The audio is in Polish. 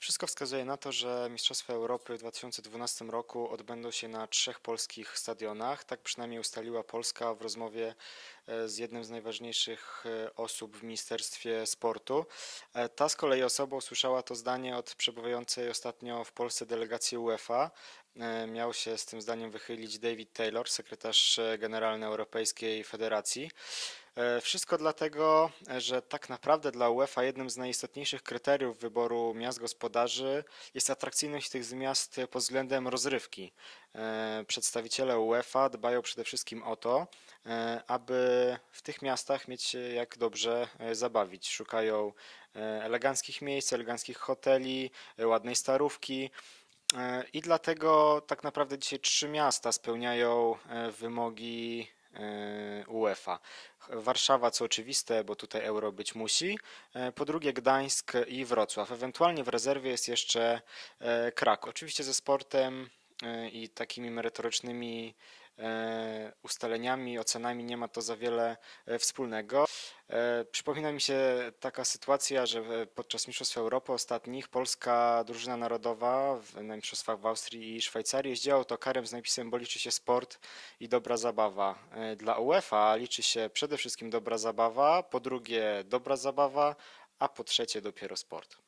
Wszystko wskazuje na to, że Mistrzostwa Europy w 2012 roku odbędą się na trzech polskich stadionach. Tak przynajmniej ustaliła Polska w rozmowie e, z jednym z najważniejszych e, osób w Ministerstwie Sportu. E, Ta z kolei osoba usłyszała to zdanie od przebywającej ostatnio w Polsce delegacji UEFA. Miał się z tym zdaniem wychylić David Taylor, sekretarz generalny Europejskiej Federacji. E, Wszystko dlatego, że tak naprawdę dla UEFA jednym z najistotniejszych kryteriów wyboru miast gospodarzy jest atrakcyjność tych miast pod względem rozrywki. E, Przedstawiciele UEFA dbają przede wszystkim o to, e, aby w tych miastach mieć jak dobrze zabawić. Szukają eleganckich miejsc, eleganckich hoteli, ładnej starówki. I dlatego tak naprawdę dzisiaj trzy miasta spełniają wymogi UEFA. Warszawa, co oczywiste, bo tutaj euro być musi. E, Po drugie Gdańsk i Wrocław. Ewentualnie w rezerwie jest jeszcze e, Kraków. Oczywiście ze sportem e, i takimi merytorycznymi e, ustaleniami, ocenami nie ma to za wiele e, wspólnego. E, Przypomina mi się taka sytuacja, że e, podczas Mistrzostw Europy ostatnich polska drużyna narodowa na Mistrzostwach w Austrii i Szwajcarii jeździła autokarem z napisem, bo liczy się sport i dobra zabawa. E, Dla UEFA liczy się przede wszystkim dobra zabawa, po drugie dobra zabawa, a po trzecie dopiero sport.